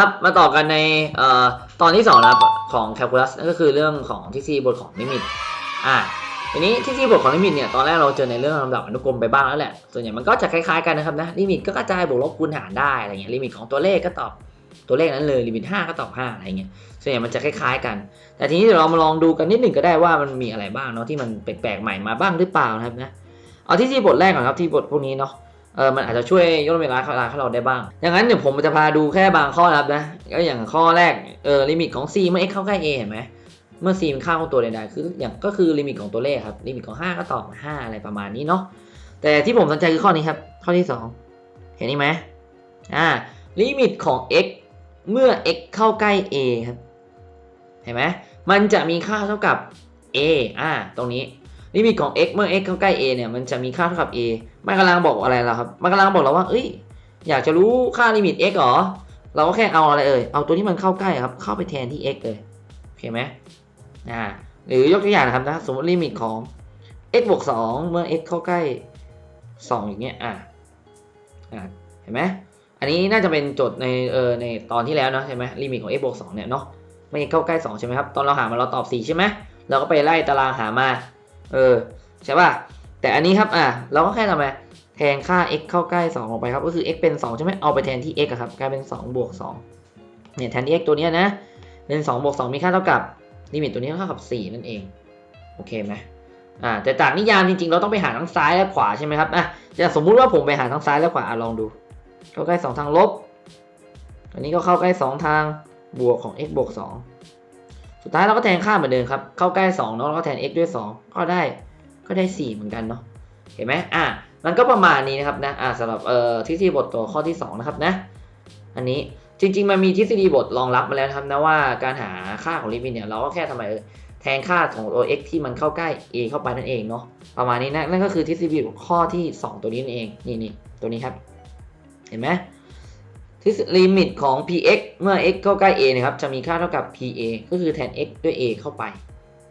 ครับมาต่อกันในเอ่อตอนที่2นะครับของแคลคูลัสนั่นก็คือเรื่องของทฤษฎีบทของลิมิตอ่าทีนี้ทฤษฎีบทของลิมิตเนี่ยตอนแรกเราเจอในเรื่องลำดับอนุกรมไปบ้างแล้วแหละส่วนใหญ่มันก็จะคล้ายๆกันนะครับนะลิมิตก็กระจายบวกลบคูณหารได้อะไรเงี้ยลิมิตของตัวเลขก็ตอบ ตัวเลขนั้นเลยลิมิต5ก็ตอบ5อะไรเงี้ยส่วนใหญ่มันจะคล้ายๆกัน แต่ทีนี้เดี๋ยวเรามาลองดูกันนิดหนึ่งก็ได้ว่ามันมีอะไรบ้างเนาะที่มันแปลกๆใหม่มาบ้างหรือเปล่านะครับนะเอาทฤษฎีบทแรกก่อนครับที่บทพวกนี้เนาะเออมันอาจจะช่วยย่นเวลาเวลาให้เราได้บ้าง อย่างนั้นเดี๋ยวผมจะพาดูแค่บางข้อนะครับนะก็อย่างข้อแรกเออลิมิตของ c เมื่อ x เข้าใกล้ a เห็นไหมเมื่อ c เป็นค่าของตัวใดๆคืออย่างก็คือลิมิตของตัวเลขครับลิมิตของ 5 ก็ตอบมา5อะไรประมาณนี้เนาะแต่ที่ผมสนใจคือข้อนี้ครับ ข้อที่ 2 เห็นนี่ไหมอ่าลิมิตของ x เมื่อ x เข้าใกล้ a ครับเห็นไหมมันจะมีค่าเท่ากับ a อ่าตรงนี้ลิมิตของ x เมื่อ x เข้าใกล้ a เนี่ยมันจะมีค่าเท่ากับ a มันกำลังบอกอะไรเราครับมันกำลังบอกเราว่าเอ้ยอยากจะรู้ค่าลิมิต x เหรอเราก็แค่เอาอะไรเอ่ยเอาตัวที่มันเข้าใกล้ครับเข้าไปแทนที่ x เลยโอเคไหมอ่าหรือยกตัวอย่างนะครับนะสมมติลิมิตของ x บวก2เมื่อ x เข้าใกล้ 2 อย่างเงี้ยอ่าอ่าเห็นไหม อันนี้น่าจะเป็นโจทย์ในเออในตอนที่แล้วเนาะใช่ไหมลิมิตของ x บวก2เนี่ยเนาะเมื่อ x เข้าใกล้ 2 ใช่ไหมครับตอนเราหามาเราตอบ 4 ใช่ไหมเราก็ไปไล่ตารางหามาเออใช่ป่ะแต่อันนี้ครับอะเราก็แค่ทำไมแทนค่า x เข้าใกล้ 2 ออกไปครับก็คือ x เป็น 2 ใช่ไหมเอาไปแทนที่ x อะครับกลายเป็น 2 บวก 2 เนี่ยแทนที่ x ตัวนี้นะเป็น 2 บวก 2 มีค่าเท่ากับลิมิตตัวนี้เท่ากับ 4 นั่นเองโอเคไหมอ่าแต่จากนิยามจริงๆ เราต้องไปหาทั้งซ้ายและขวาใช่ไหมครับอะจะสมมุติว่าผมไปหาทั้งซ้ายและขวาอะลองดู เข้าใกล้2ทางลบอันนี้ก็เข้าใกล้ 2 ทางบวกของ x บวก2สุดท้ายเราก็แทนค่าเหมือนเดิมครับ เข้าใกล้2เนาะแล้วก็แทน x ด้วย 2 ก็ได้ก็ได้ 4 เหมือนกันเนาะเห็นไหมอะมันก็ประมาณนี้นะครับนะอะสำหรับเอ่อทฤษฎีบทตัวข้อที่ 2 นะครับนะ อันนี้จริง ๆ มันมีทฤษฎีบทรองรับมาแล้วนะครับนะว่าการหาค่าของลิมิตเนี่ยเราก็แค่ทำไมเออแทนค่าของตัว x ที่มันเข้าใกล้ a เข้าไปนั่นเองเนาะประมาณนี้นะนั่นก็คือทฤษฎีบทข้อที่ 2 ตัวนี้นั่นเองนี่นี่ตัวนี้ครับ เห็นไหมทฤษลิมิตของ px เมื่อ x เข้าใกล้ a นะครับ จะมีค่าเท่ากับ pa ก็คือแทน x ด้วย a เข้าไป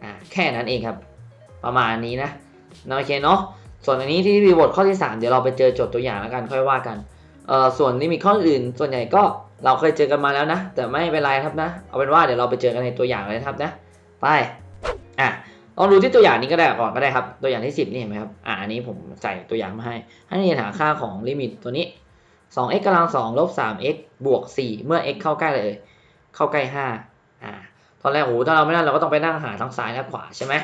อ่า แค่นั้นเองครับ ประมาณนี้นะนะโอเคเนาะ ส่วนอันนี้ที่รีบทข้อที่ 3 เดี๋ยวเราไปเจอโจทย์ตัวอย่างแล้วกันค่อยว่ากัน เอ่อ ส่วนลิมิตข้ออื่น ส่วนใหญ่ก็เราเคยเจอกันมาแล้วนะ แต่ไม่เป็นไรครับนะ เอาเป็นว่าเดี๋ยวเราไปเจอกันในตัวอย่างเลยครับนะ ไป อะลองดูที่ตัวอย่างนี้ก็ได้ก่อนก็ได้ครับ ตัวอย่างที่ 10 นี่เห็นไหมครับ อ่าอันนี้ผมใส่ตัวอย่างมาให้ ให้นักเรียนหาค่าของลิมิตตัวนี้ 2x กำลัง2ลบ 3x บวก 4 เมื่อ x เข้าใกล้เลย เข้าใกล้5อ่าตอนแรกโอ้โหถ้าเราไม่นั่นเราก็ต้องไปนั่งหาทั้งซ้ายและขวาใช่ไหม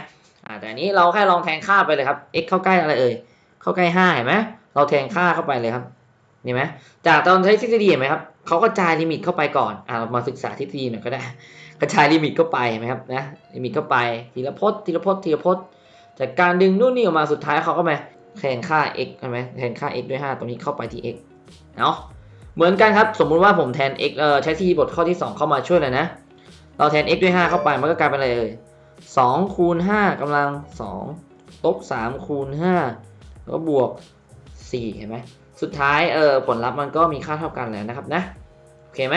อ่าแต่อันนี้เราแค่ลองแทนค่าไปเลยครับ x เข้าใกล้อะไรเอ่ยเข้าใกล้ห้าเห็นไหมเราแทงค่าเข้าไปเลยครับเห็นไหมจากตอนใช้ทฤษฎีเห็นไหมครับเขาก็จ่ายลิมิตเข้าไปก่อนอ่าเรามาศึกษาทฤษฎีหน่อยก็ได้ กระจายลิมิตเข้าไปเห็นไหมครับนะลิมิตเข้าไปทีละพจน์ทีละพจน์ทีละพจน์จากการดึงนู่นนี่ออกมาสุดท้ายเขาก็มาแทนค่า x ใช่ไหมแทนค่า x ด้วย 5 ตรงนี้เข้าไปที่ x เนาะเหมือนกันครับ สมมุติว่าผมแทน x เอ่อใช้ทฤษฎีบทข้อที่ 2 เข้ามาช่วยเลยนะ เราแทน x ด้วย 5 เข้าไปมันก็กลายเป็นอะไรเอ่ย2คูณ5กำลัง2ลบ3คูณ5แล้วก็บวก 4 เห็นไหมสุดท้ายเออผลลัพธ์มันก็มีค่าเท่ากันแล้วนะครับนะโอเคไหม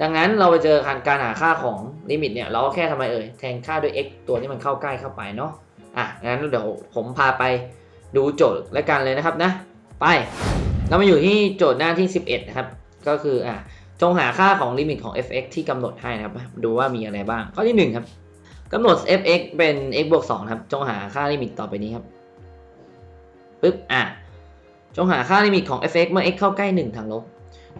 ดังนั้นเราไปเจอการหาค่าของลิมิตเนี่ยเราก็แค่ทำไมเอ่ยแทนค่าด้วย x ตัวที่มันเข้าใกล้เข้าไปเนาะอะงั้นเดี๋ยวผมพาไปดูโจทย์และกันเลยนะครับนะ ไป เรามาอยู่ที่โจทย์หน้าที่ 11 นะครับ ก็คืออะจงหาค่าของลิมิตของ f(x) ที่กำหนดให้นะครับ ดูว่ามีอะไรบ้าง ข้อที่ 1 ครับกำหนด f(x) เป็น x บวก2ครับ จงหาค่าลิมิตต่อไปนี้ครับปึ๊บอะจงหาค่าลิมิตของ f(x) เมื่อ x เข้าใกล้ 1 ทางลบ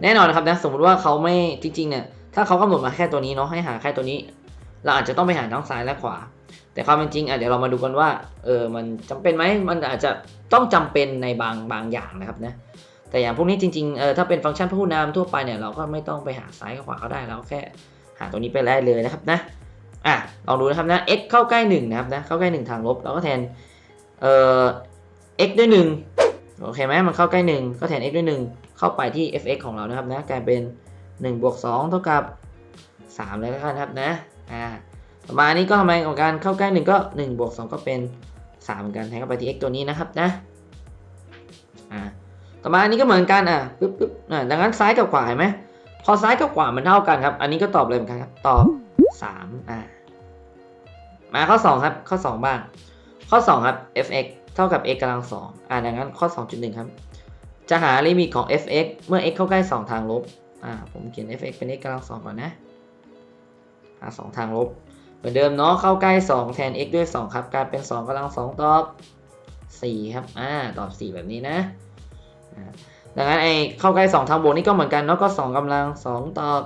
แน่นอนนะครับนะสมมติว่าเขาไม่จริงๆเนี่ยถ้าเขากำหนดมาแค่ตัวนี้เนาะให้หาแค่ตัวนี้ เราอาจจะต้องไปหาทั้งซ้ายและขวา แต่ความเป็นจริงอะเดี๋ยวเรามาดูกันว่าเออมันจำเป็นไหมมันอาจจะต้องจำเป็นในบางบางอย่างนะครับนะ แต่อย่างพวกนี้จริงๆเออถ้าเป็นฟังก์ชันพหุนามทั่วไปเนี่ยเราก็ไม่ต้องไปหาซ้ายกับขวาก็ได้เราแค่หาตัวนี้ไปได้เลยนะครับนะอะลองดูนะครับนะ x เข้าใกล้1นะครับนะเข้าใกล้ 1 ทางลบเราก็แทนเอ่อ x ด้วย1โอเคไหมมันเข้าใกล้ 1 ก็แทน x ด้วย 1 เข้าไปที่ f(x) ของเรานะครับนะกลายเป็น1บวก2เท่ากับ 3 เลยแล้วกันครับนะอ่าประมาณนี้ก็ทำไมของการเข้าใกล้ 1 ก็1บวก2ก็เป็น3เหมือนกันแทนเข้าไปที่ x ตัวนี้นะครับนะอ่า ต่อมาอันนี้ก็เหมือนกันอะปึ๊บปึ๊บอ่าดังนั้นซ้ายกับขวาเห็นไหมพอซ้ายกับขวามันเท่ากันครับ อันนี้ก็ตอบเลยเหมือนกันครับ ตอบ3อ่ามาข้อ2ครับ ข้อ2บ้าง ข้อ2ครับ fx เท่ากับ x กำลังสองอ่าดังนั้นข้อ2.1ครับ จะหาลิมิตของ fx เมื่อ x เข้าใกล้2ทางลบอ่าผมเขียน fx เป็น x กำลังสองก่อนนะอ่าสองทางลบ เหมือนเดิมเนาะเข้าใกล้2แทน x ด้วย2ครับกลายเป็น2กำลัง2ตอบ4ครับอ่าตอบ4แบบนี้นะ ดังนั้นไอ้เข้าใกล้2ทางบวกนี่ก็เหมือนกันเนาะก็ 2กำลัง 2ตอบ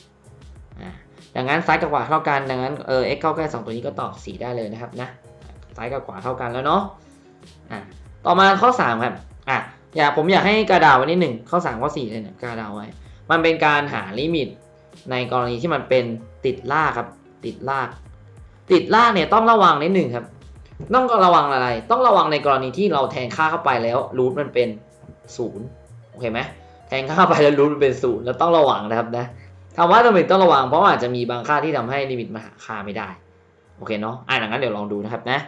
4อ่าดังนั้นซ้ายกับขวาเท่ากัน ดังนั้นเออ x เข้าใกล้ 2 ตัวนี้ก็ตอบ 4 ได้เลยนะครับนะซ้ายกับขวาเท่ากันแล้วเนาะอะต่อมาข้อ 3 ครับอะอยากผมอยากให้กระดาวไว้นิดหนึ่งข้อ 3 ข้อ 4 เลยเนี่ยกระดาวไว้ มันเป็นการหาลิมิตในกรณีที่มันเป็นติดลากครับ ติดลาก ติดลากเนี่ยต้องระวังนิดหนึ่งครับ ต้องระวังอะไร ต้องระวังในกรณีที่เราแทงค่าเข้าไปแล้วรูทมันเป็นศูนย์โอเคไหมแทงค่าเข้าไปแล้วรูทมันเป็นศูนย์แล้วต้องระวังนะครับนะถามว่าทำไมต้องระวังเพราะอาจจะมีบางค่าที่ทำให้ลิมิตมาหาค่าไม่ได้โอเคเนาะอะดังนั้นเดี๋ยวลองดูนะครับนะ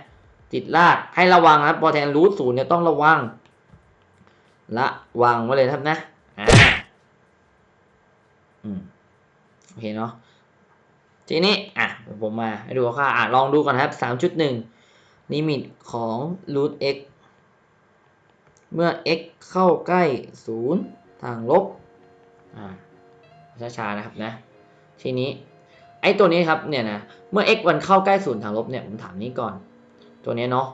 ติดลากให้ระวังนะครับพอแทนรูทศูนย์เนี่ยต้องระวังละวังไว้เลยครับนะอ่าอืมโอเคเนาะทีนี้อะผมมาให้ดูค่าอะลองดูก่อนนะครับสามจุดหนึ่ง ลิมิตของ root x เมื่อ x เข้าใกล้ศูนย์ทางลบอ่าช้าๆนะครับนะ ทีนี้ ไอ้ตัวนี้ครับเนี่ยนะ เมื่อ x มันเข้าใกล้ศูนย์ทางลบเนี่ยผมถามนี้ก่อน ตัวนี้เนาะ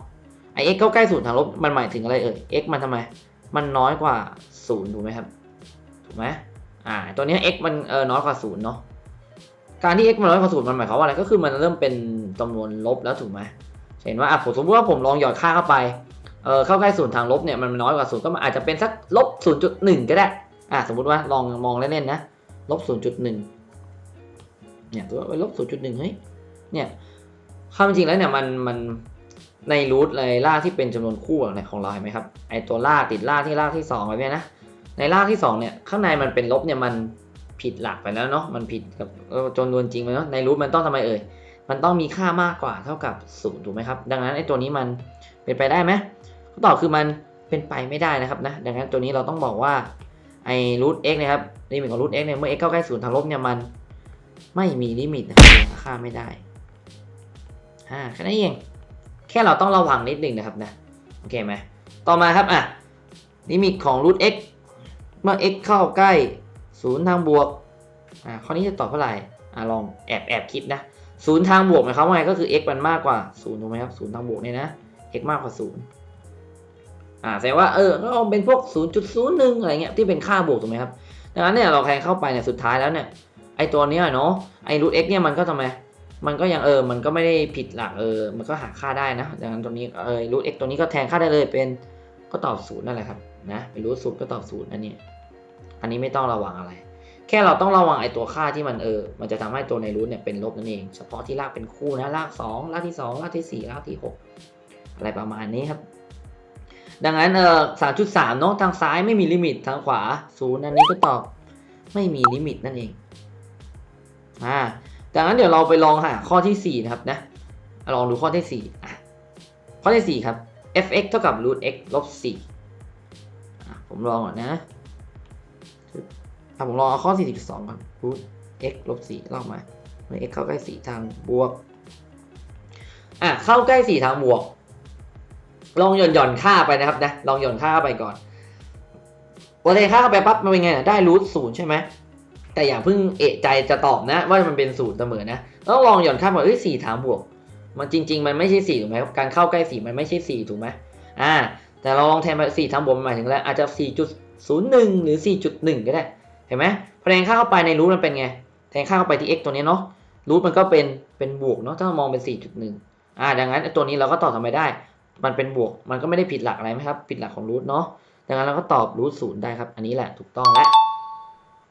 ไอ x เข้าใกล้ศูนย์ทางลบมันหมายถึงอะไรเอ่ย x มันทำไม มันน้อยกว่าศูนย์ถูกไหมครับ ถูกไหมอ่า ตัวนี้ x มันเออน้อยกว่าศูนย์เนาะการที่ x มันน้อยกว่าศูนย์มันหมายความว่าอะไรก็คือมันเริ่มเป็นจำนวนลบแล้วถูกไหม เห็นว่าอะผมสมมติว่าผมลองหยอดค่าเข้าไปเออเข้าใกล้ศูนย์ทางลบเนี่ยมันน้อยกว่าศูนย์ก็อาจจะเป็นสักลบศูนย์จุดหนึ่งก็ได้อะสมมติว่าลองมองเล่นๆนะลบศูนย์จุดหนึ่งเนี่ยตัวลบศูนย์จุดหนึ่งเฮ้ยเนี่ยความจริงแล้วเนี่ยมันมันในรูทเลยลาที่เป็นจำนวนคู่อะไรของเราเห็นไหมครับไอตัวล่าติดล่าที่ล่าที่สองไว้เนี่ยนะในล่าที่สองเนี่ยข้างในมันเป็นลบเนี่ยมันผิดหลักไปแล้วเนาะมันผิดกับจำนวนจริงไปเนาะในรูทมันต้องทำไมเอ่ย มันต้องมีค่ามากกว่าเท่ากับศูนย์ถูกไหมครับ ดังนั้นไอ้ตัวนี้มันเป็นไปได้ไหมคำตอบคือมันเป็นไปไม่ได้นะครับนะ ดังนั้นตัวนี้เราต้องบอกว่าไอ้รูท x นะครับลิมิตของรูท x เนี่ยเมื่อ x เข้าใกล้ศูนย์ทางลบเนี่ยมันไม่มีลิมิตนะครับค่าไม่ได้อ่าแค่นั้นเอง แค่เราต้องระวังนิดหนึ่งนะครับนะ โอเคไหมต่อมาครับอะลิมิตของ root x เมื่อ x เข้าใกล้ศูนย์ทางบวกอ่าข้อนี้จะตอบเท่าไหร่อ่าลองแอบแอบคิดนะ ศูนย์ทางบวกหมายความว่าไงก็คือ x มันมากกว่าศูนย์ถูกไหมครับศูนย์ทางบวกเนี่ยนะ x มากกว่าศูนย์อ่าแสดงว่าเออก็เป็นพวก 0.01 อะไรเงี้ยที่เป็นค่าบวกถูกไหมครับดังนั้นเนี่ยเราแทงเข้าไปเนี่ยสุดท้ายแล้วเนี่ยไอตัวเนี้ยเนาะไอ root x เนี่ยมันก็ทำไมมันก็ยังเออมันก็ไม่ได้ผิดหลักเออมันก็หาค่าได้นะดังนั้นตัวนี้เออรูท x ตัวนี้ก็แทนค่าได้เลยเป็นก็ตอบศูนย์นั่นแหละครับนะเป็นรูทศูนย์ก็ตอบศูนย์อันนี้ อันนี้ไม่ต้องระวังอะไร แค่เราต้องระวังไอ้ตัวค่าที่มันเออ มันจะทำให้ตัวในรูทเนี่ยเป็นลบนั่นเอง เฉพาะที่ลากเป็นคู่นะลากสองลากที่สองลากที่สี่ลากที่หกอะไรประมาณนี้ครับ ดังนั้นเออสามจุดสามเนาะทางซ้ายไม่มีลิมิตทางขวาศูนย์อันนี้ก็ตอบไม่มีลิมิตนั่นเองอ่าดังนั้นเดี๋ยวเราไปลองหาข้อที่ 4 นะครับนะลองดูข้อที่ 4 อะ ข้อที่ 4 ครับ f(x) เท่ากับ root x ลบ4อ่ผมลองก่อนนะ อะผมลองเอาข้อ 42ก่อน root x ลบ4ลอกมาเมื่อ x เข้าใกล้4ทางบวก อะเข้าใกล้4ทางบวก ลองหย่อนหย่อนค่าไปนะครับนะ ลองหย่อนค่าเข้าไปก่อนพอเทค่าเข้าไปปั๊บมันเป็นไงน่ะได้ root 0ใช่ไหมแต่อย่าเพิ่งเอะใจจะตอบนะ ว่ามันเป็นศูนย์เสมอนะต้องลองหย่อนค่าว่าเอ้ยสี่ถามบวก มันจริง ๆ มันไม่ใช่สี่ถูกไหมการเข้าใกล้สี่มันไม่ใช่สี่ถูกไหมอ่า แต่ลองแทนมาสี่ถามบวกมันหมายถึงอะไรอาจจะสี่จุดศูนย์หนึ่งหรือสี่จุดหนึ่งก็ได้ เห็นไหมพอแทนค่าเข้าไปในรูทมันเป็นไง แทนค่าเข้าไปที่ x ตัวนี้เนาะรูทมันก็เป็นเป็นบวกเนาะถ้าเรามองเป็นสี่จุดหนึ่งอ่าดังนั้นตัวนี้เราก็ตอบทำไมได้ มันเป็นบวกมันก็ไม่ได้ผิดหลักอะไรไหมครับผิดหลักของรูทเนาะดังนั้นเราก็ตอบรูทศูนย์ได้ครับ อันนี้แหละถูกต้องแล้ว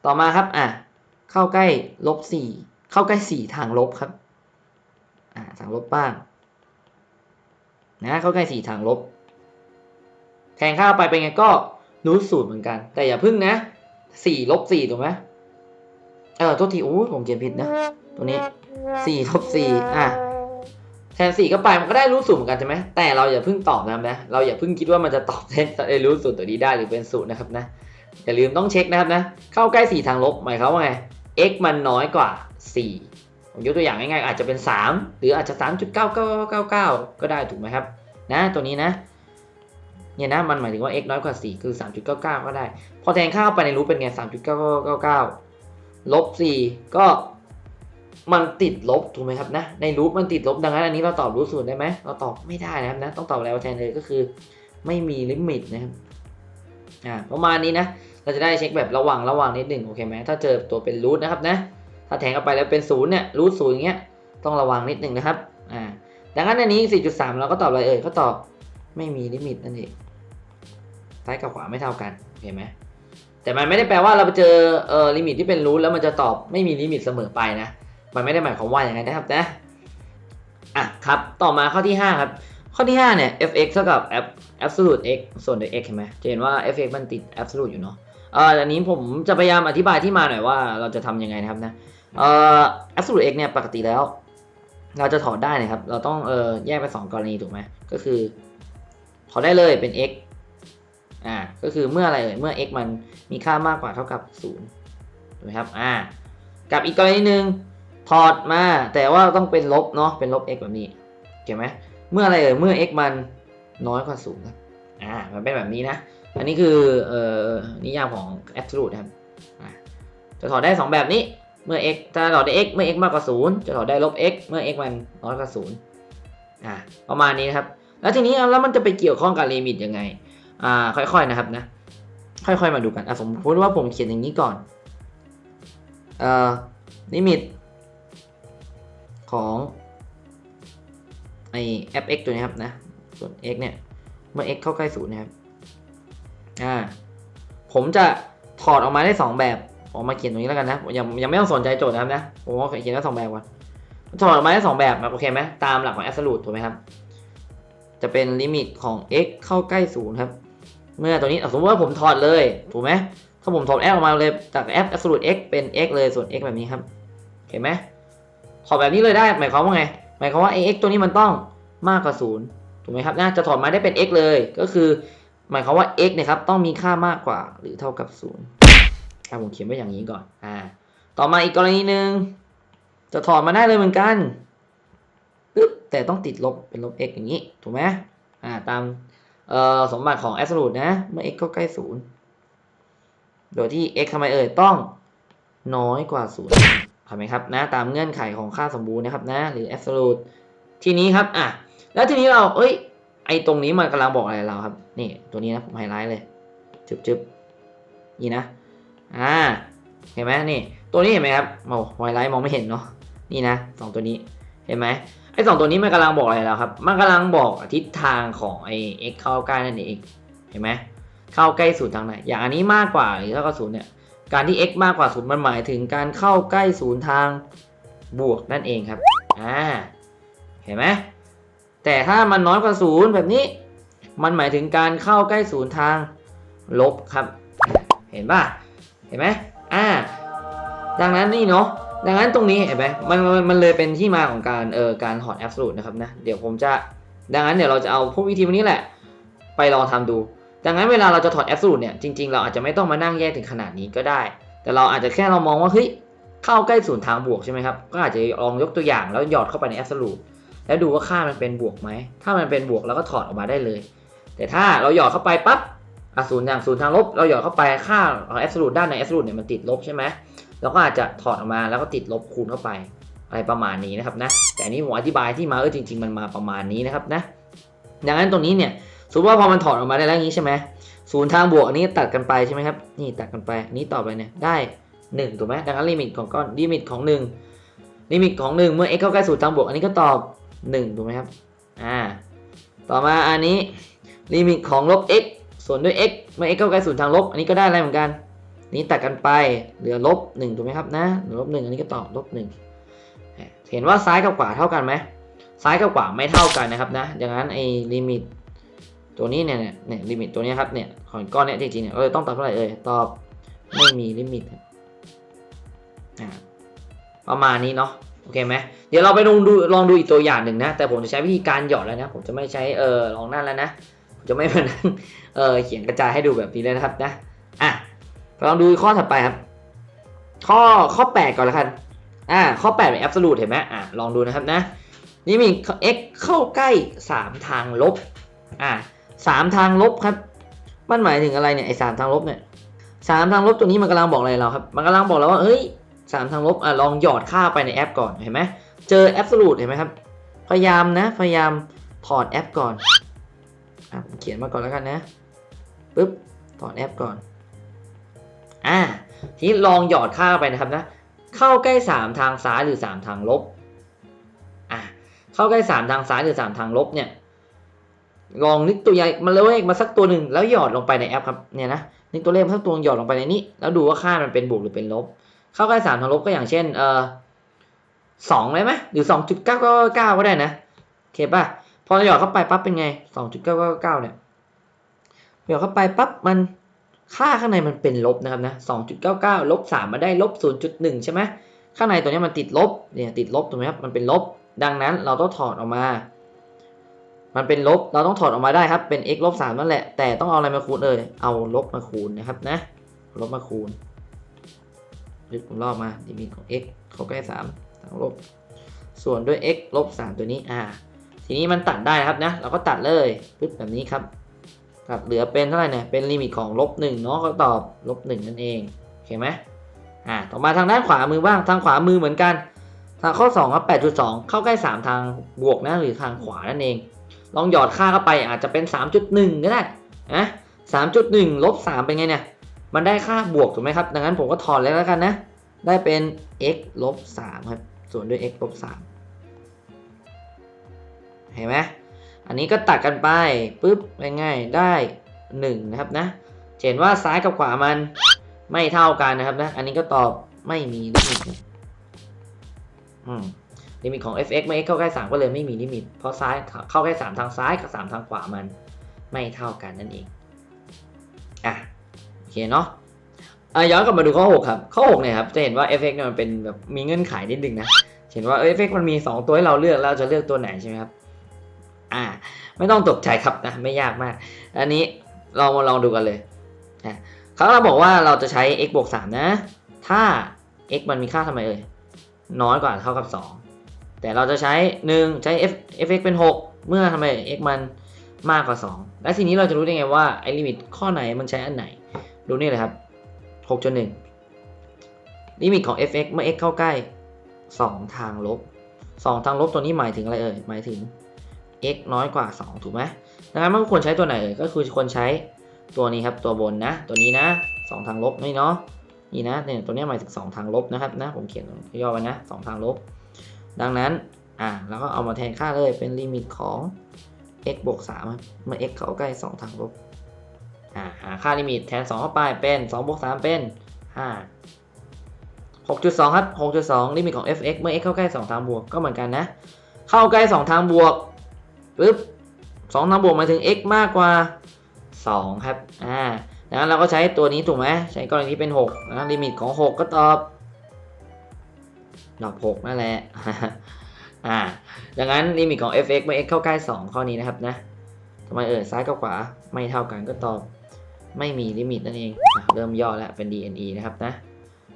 ต่อมาครับอะเข้าใกล้ลบสี่เข้าใกล้สี่ทางลบครับอ่าทางลบบ้างนะเข้าใกล้สี่ทางลบ แทนค่าไปเป็นไงก็รู้สูตรเหมือนกัน แต่อย่าพึ่งนะ สี่ลบสี่ถูกไหมเออโทษทีโอ้ผมเขียนผิดนะ ตัวนี้สี่ลบสี่อะแทนสี่ก็ไปมันก็ได้รู้สูตรเหมือนกันใช่ไหมแต่เราอย่าเพิ่งตอบนะครับนะ เราอย่าเพิ่งคิดว่ามันจะตอบได้รู้สูตรตัวนี้ได้หรือเป็นสูตรนะครับนะอย่าลืมต้องเช็คนะครับนะ เข้าใกล้4ทางลบหมายความว่าไง x มันน้อยกว่า4ผมยกตัวอย่างง่ายๆอาจจะเป็น 3 หรืออาจจะ 3.9999ก็ได้ถูกไหมครับ นะตัวนี้นะ เนี่ยนะมันหมายถึงว่า x น้อยกว่า 4 คือ 3.99 ก็ได้ พอแทนค่าเข้าไปในรูปเป็นไง 3.999 ลบ 4 ก็มันติดลบถูกไหมครับนะ ในรูปมันติดลบดังนั้นอันนี้เราตอบรูทศูนย์ได้ไหมเราตอบไม่ได้นะครับนะ ต้องตอบแล้วแทนเลยก็คือไม่มีลิมิตนะครับอ่าประมาณนี้นะ เราจะได้เช็คแบบระวังระวังนิดหนึ่งโอเคไหมถ้าเจอตัวเป็นรูทนะครับนะ ถ้าแทงเข้าไปแล้วเป็นศูนย์เนี่ยรูทศูนย์อย่างเงี้ยต้องระวังนิดหนึ่งนะครับอ่าดังนั้นอันนี้ 4.3 เราก็ตอบอะไรเอ่ยก็ตอบไม่มีลิมิตนั่นเอง ซ้ายกับขวาไม่เท่ากันโอเคไหมแต่มันไม่ได้แปลว่าเราไปเจอเอ่อลิมิตที่เป็นรูทแล้วมันจะตอบไม่มีลิมิตเสมอไปนะ มันไม่ได้หมายความว่าอย่างนั้นนะครับนะอะครับต่อมาข้อที่ 5 ครับ ข้อที่ 5 เนี่ย fx เท่ากับ ab- absolute x ส่วนโดย x เห็นไหมจะเห็นว่า fx มันติด absolute อยู่เนาะเอ่ออันนี้ผมจะพยายามอธิบายที่มาหน่อยว่าเราจะทำยังไงนะครับนะเอ่อ absolute x เนี่ยปกติแล้ว เราจะถอดได้นะครับ เราต้องเอ่อแยกไปนสองกรณีถูกไหมก็คือถอดได้เลยเป็น x อ่าก็คือเมื่ออะไรเอ่ยเมื่อ x มันมีค่ามากกว่าเท่ากับ0ถูกไหมครับอ่ากับอีกกรณีหนึ่งถอดมาแต่ว่าต้องเป็นลบเนาะเป็นลบ x แบบนี้เห็นไหมเมื่ออะไรเอ่ยเมื่อ x มันน้อยกว่า0ครับอ่ามันเป็นแบบนี้นะ อันนี้คือเอ่อนิยามของ absolute นะครับอะจะถอดได้ 2 แบบนี้เมื่อ x จะถอดได้ x เมื่อ x มากกว่า 0 จะถอดได้ลบ x เมื่อ x มันน้อยกว่า0อ่าประมาณนี้นะครับ แล้วทีนี้แล้วมันจะไปเกี่ยวข้องกับลิมิตยังไง อ่าค่อยๆนะครับนะค่อยๆมาดูกันอะสมมติว่าผมเขียนอย่างนี้ก่อนเอ่อลิมิตของไอ fx ตัวนี้ครับนะส่วน x เนี่ยเมื่อ x เข้าใกล้0นย์นะครับอ่าผมจะถอดออกมาได้ 2 แบบผมมาเขียนตรงนี้แล้วกันนะยังยังไม่ต้องสนใจโจทย์นะครับนะผมว่าเขียนได้สองแบบก่อนถอดออกมาได้ 2 แบบโอเคไหมตามหลักของ absolute ถูกไหมครับ จะเป็นลิมิตของ x เข้าใกล้0ครับ เมื่อตัวนี้สมมติว่าผมถอดเลย ถูกไหมถ้าผมถอด f อออกมาเลยจาก f absolute x เป็น x เลยส่วน x แบบนี้ครับเห็นไหมถอดแบบนี้เลยได้หมายความว่าไง หมายความว่า x ตัวนี้มันต้องมากกว่า0ถูกไหมครับน่าจะถอดมาได้เป็น x เลยก็คือ หมายความว่า x เนี่ยครับต้องมีค่ามากกว่าหรือเท่ากับ0อะผมเขียนไว้อย่างนี้ก่อนอ่าต่อมาอีกกรณีหนึ่งจะถอดมาได้เลยเหมือนกันปึ๊บแต่ต้องติดลบเป็นลบ x อย่างนี้ ถูกไหมอ่าตาม สมบัติของ absolute นะ เมื่อ x เข้าใกล้ 0 โดยที่ x ทำไมเอ่ยต้องน้อยกว่า 0ทำไหมครับนะตามเงื่อนไขของค่าสมบูรณ์นะครับนะหรือ absolute ทีนี้ครับอะแล้วทีนี้เราเอ้ยไอตรงนี้มันกำลังบอกอะไรเราครับ นี่ตัวนี้นะผมไฮไลท์เลยจึบจึบนี่นะอ่าเห็นไหมนี่ ตัวนี้เห็นไหมครับโอ้ไฮไลท์มองไม่เห็นเนาะนี่นะสองตัวนี้เห็นไหม ไอสองตัวนี้มันกำลังบอกอะไรเราครับ มันกำลังบอกทิศทางของไอ x เข้าใกล้นั่นเอง เห็นไหมเข้าใกล้ศูนย์ทางไหน อย่างอันนี้มากกว่าหรือเท่ากับศูนย์เนี่ย การที่ x มากกว่าศูนย์มันหมายถึงการเข้าใกล้ศูนย์ทางบวกนั่นเองครับ อ่า เห็นไหมแต่ถ้ามันน้อยกว่าศูนย์แบบนี้ มันหมายถึงการเข้าใกล้ศูนย์ทางลบครับ เห็นป่ะ เห็นไหมอ่า ดังนั้นนี่เนาะ ดังนั้นตรงนี้เห็นไหมมันมันมันเลยเป็นที่มาของการเออการถอด absolute นะครับนะเดี๋ยวผมจะดังนั้นเดี๋ยวเราจะเอาพวกวิธีพวกนี้แหละ ไปลองทำดู ดังนั้นเวลาเราจะถอด absolute เนี่ยจริงๆ เราอาจจะไม่ต้องมานั่งแยกถึงขนาดนี้ก็ได้ แต่เราอาจจะแค่เรามองว่าเฮ้ยเข้าใกล้ศูนย์ทางบวกใช่ไหมครับก็อาจจะลองยกตัวอย่างแล้วหยอดเข้าไปใน absolute แล้วดูว่าค่ามันเป็นบวกไหมถ้ามันเป็นบวกเราก็ถอดออกมาได้เลย แต่ถ้าเราหยอดเข้าไปปั๊บอะศูนย์อย่างศูนย์ทางลบเราหยอดเข้าไปค่าของ absolute ด้านใน absolute เนี่ยมันติดลบใช่ไหม เราก็อาจจะถอดออกมาแล้วก็ติดลบคูณเข้าไปอะไรประมาณนี้นะครับนะแต่อันนี้ผมอธิบายที่มาเออจริง ๆ มันมาประมาณนี้นะครับนะดังนั้นตรงนี้เนี่ยสมมติว่าพอมันถอดออกมาได้แล้วอย่างนี้ใช่ไหมศูนย์ทางบวกอันนี้ตัดกันไปใช่ไหมครับนี่ตัดกันไปนี้ต่อไปเนี่ยได้หนึ่งถูกไหมดังนั้นลิมิตของก้อนลิมิตของหนึ่งลิมิตของหนึ่งเมื่อ x เข้าใกล้ศูนย์ทางบวกอันนี้ก็ตอบ1ถูกไหมครับอ่าต่อมาอันนี้ลิมิตของลบ x ส่วนด้วย x เมื่อ x เข้าใกล้ศูนย์ทางลบอันนี้ก็ได้อะไรเหมือนกัน นี้ตัดกันไปเหลือลบ1ถูกไหมครับนะเหลือลบ1อันนี้ก็ตอบลบ1เห็นว่าซ้ายกับขวาเท่ากันไหมซ้ายกับขวาไม่เท่ากันนะครับนะดังนั้นไอ้ลิมิตตัวนี้เนี่ยเนี่ยลิมิตตัวนี้ครับเนี่ยของก้อนเนี้ยจริงๆเนี่ยเออต้องตอบเท่าไหร่เอ่ยตอบไม่มีลิมิตประมาณนี้เนาะโอเคไหมเดี๋ยวเราไปลองดูลองดูอีกตัวอย่างหนึ่งนะ แต่ผมจะใช้วิธีการหยอดแล้วนะ ผมจะไม่ใช้เออลองนั่นแล้วนะผมจะไม่มานั่งเออเขียนกระจายให้ดูแบบนี้เลยนะครับนะ ลองดูข้อถัดไปครับ ข้อข้อแปดก่อนละกันอ่าข้อ 8 เป็น absolute เห็นไหมอ่าลองดูนะครับนะ นี่มี x เข้าใกล้ 3 ทางลบอ่าสามทางลบครับ มันหมายถึงอะไรเนี่ยไอ้สามทางลบเนี่ยสามทางลบตัวนี้มันกำลังบอกอะไรเราครับ มันกำลังบอกเราว่าเฮ้ยสามทางลบอะลองหยอดค่าไปในแอปก่อนเห็นไหมเจอ absolute เห็นไหมครับ พยายามนะ พยายามถอดแอปก่อนอะผมเขียนมาก่อนแล้วกันนะปึ๊บถอดแอปก่อน อ่าทีนี้ลองหยอดค่าไปนะครับนะเข้าใกล้ 3 ทางซ้ายหรือ 3 ทางลบอะเข้าใกล้ 3 ทางซ้ายหรือ 3 ทางลบเนี่ยลองนึกตัวใหญ่มาเลขมาสักตัวหนึ่งแล้วหยอดลงไปในแอปครับเนี่ยนะนึกตัวเลขมาสักตัวหยอดลงไปในนี้ แล้วดูว่าค่ามันเป็นบวกหรือเป็นลบ เข้าใกล้3ทางลบก็อย่างเช่นเออสองเลยไหมหรือ2.999ก็ได้นะโอเคป่ะพอหยอดเข้าไปปั๊บเป็นไง2.999เนี่ยหยอดเข้าไปปั๊บมัน ค่าข้างในมันเป็นลบนะครับนะ2.99ลบ3มาได้ลบ0.1 ใช่ไหมข้างในตัวนี้มันติดลบเนี่ยติดลบถูกไหมครับมันเป็นลบ ดังนั้นเราต้องถอดออกมา มันเป็นลบเราต้องถอดออกมาได้ครับเป็น x ลบ3นั่นแหละแต่ต้องเอาอะไรมาคูณเอ่ยเอาลบมาคูณนะครับนะลบมาคูณยึดผมลอกมาลิมิตของ x เขาใกล้3ทางลบ ส่วนด้วย x ลบ3ตัวนี้อ่าทีนี้มันตัดได้ครับนะ เราก็ตัดเลยปึ๊บแบบนี้ครับ ตัดเหลือเป็นเท่าไหร่เนี่ยเป็นลิมิตของลบหนึ่งเนาะก็ตอบลบหนึ่งนั่นเองโอเคไหมอ่าต่อมาทางด้านขวามือบ้างทางขวามือเหมือนกัน ทางข้อ2ครับ8.2 เข้าใกล้ 3 ทางบวกนะหรือทางขวานั่นเอง ลองหยอดค่าเข้าไปอาจจะเป็น 3.1 ก็ได้นะ3.1ลบ3เป็นไงเนี่ยมันได้ค่าบวกถูกไหมครับ ดังนั้นผมก็ถอนเลยแล้วกันนะ ได้เป็น x ลบ3ครับส่วนด้วย x ลบ3เห็นไหม อันนี้ก็ตัดกันไปปุ๊บง่ายๆได้ 1 นะครับนะเห็นว่าซ้ายกับขวามันไม่เท่ากันนะครับนะ อันนี้ก็ตอบไม่มีลิมิตอืมลิมิตของ f(x) เมื่อ x เข้าใกล้3ก็เลยไม่มีลิมิต เพราะซ้ายเข้าใกล้3ทางซ้ายกับ3ทางขวามันไม่เท่ากันนั่นเอง อะโอเคเนาะอะย้อนกลับมาดูข้อ 6 ครับ ข้อ 6 เนี่ยครับ จะเห็นว่า f(x) เนี่ยมันเป็นแบบมีเงื่อนไขนิดนึงนะ เห็นว่า f(x) มันมี 2 ตัวให้เราเลือกเราจะเลือกตัวไหนใช่ไหมครับ อ่า ไม่ต้องตกใจครับนะไม่ยากมาก อันนี้เรามาลองดูกันเลยนะเขาเราบอกว่าเราจะใช้ x บวก3นะ ถ้า x มันมีค่าทำไมเอ่ยน้อยกว่าเท่ากับ 2 แต่เราจะใช้ 1 ใช้ f fx เป็น 6 เมื่อทำไม x มันมากกว่า 2 และทีนี้เราจะรู้ได้ไงว่าไอ้ลิมิตข้อไหนมันใช้อันไหน ดูนี่เลยครับ6.1ลิมิตของ fx เมื่อ x เข้าใกล้ 2 ทางลบ 2 ทางลบตัวนี้หมายถึงอะไรเอ่ยหมายถึง x น้อยกว่า 2 ถูกไหมดังนั้นมันควรใช้ตัวไหนเอ่ยก็คือควรใช้ตัวนี้ครับตัวบนนะ ตัวนี้นะ 2 ทางลบนี่เนาะนี่นะเนี่ยตัวนี้หมายถึง 2 ทางลบนะครับนะผมเขียนย่อไว้นะ 2 ทางลบ ดังนั้นอ่าแล้วก็เอามาแทนค่าเลยเป็นลิมิตของ x บวก3ครับเมื่อ x เข้าใกล้ 2 ทางลบอ่าหาค่าลิมิตแทน 2 เข้าไปเป็น2บวก3เป็น5 6.2 ครับ 6.2 ลิมิตของ fx เมื่อ x เข้าใกล้ 2 ทางบวกก็เหมือนกันนะ เข้าใกล้ 2 ทางบวก ปึ๊บสองทางบวกหมายถึง x มากกว่า 2 ครับ อ่าดังนั้นเราก็ใช้ตัวนี้ถูกไหมใช้กรณีที่เป็น6นะลิมิตของ 6 ก็ตอบดอก6นั่นแหละ อ่า ดังนั้นลิมิตของ fx เมื่อ x เข้าใกล้ 2 ข้อนี้นะครับนะทำไมเอ่ยซ้ายกับขวาไม่เท่ากันก็ตอบ ไม่มีลิมิตนั่นเองอเริ่มย่อแล้วเป็น dne นะครับนะ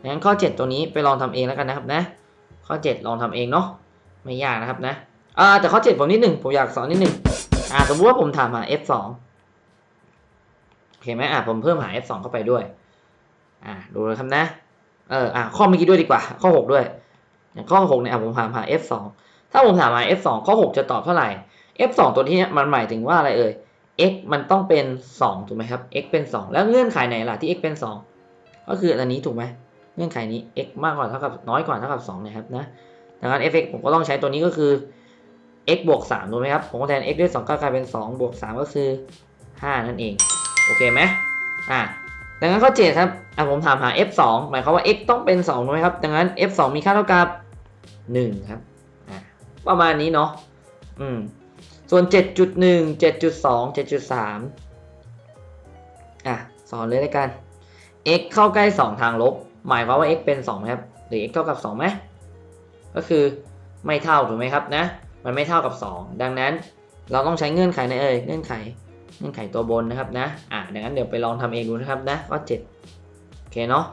ดังนั้นข้อ 7 ตัวนี้ไปลองทำเองแล้วกันนะครับนะ ข้อ 7 ลองทำเองเนาะ ไม่ยากนะครับนะ อ่าแต่ข้อ7ผมนิดหนึ่งผมอยากสอนนิดหนึ่งอ่าสมมติว่าผมถามหา f2 โอเคไหมอ่าผมเพิ่มหา f2 เข้าไปด้วย อ่าดูเลยครับนะเอออ่าข้อเมื่อกี้ด้วยดีกว่า ข้อ6ด้วย อย่างข้อ6เนี่ยอะผมถามหา f2 ถ้าผมถามหา f2 ข้อ6จะตอบเท่าไหร่ f2 ตัวที่มันหมายถึงว่าอะไรเอ่ย x มันต้องเป็น2ถูกไหมครับ x เป็น2แล้วเงื่อนไขไหนล่ะที่ x เป็น2ก็คืออันนี้ถูกไหมเงื่อนไขนี้ x มากกว่าเท่ากับน้อยกว่าเท่ากับ2นะครับนะดังนั้น fx ผมก็ต้องใช้ตัวนี้ก็คือ x บวก3ถูกไหมครับ ผมก็แทน x ด้วย2ก็กลายเป็น 2 บวก 3 ก็คือ 5 นั่นเอง โอเคไหมอ่าดังนั้นข้อ7ครับอะผมถามหา f 2หมายความว่า x ต้องเป็น2ถูกไหมครับ ดังนั้น f 2มีค่าเท่ากับ 1 ครับอ่าประมาณนี้เนาะอืมส่วน 7.1 7.2 7.3 อะสอนเลยแล้วกัน x เข้าใกล้ 2 ทางลบ หมายความว่า x เป็น2ไหมครับ หรือ x เท่ากับ2ไหมก็คือไม่เท่าถูกไหมครับนะ มันไม่เท่ากับ 2 ดังนั้นเราต้องใช้เงื่อนไขในเอ่ยเงื่อนไขเงื่อนไขตัวบนนะครับนะอะดังนั้นเดี๋ยวไปลองทำเองดูนะครับนะข้อ7โอเคเนาะ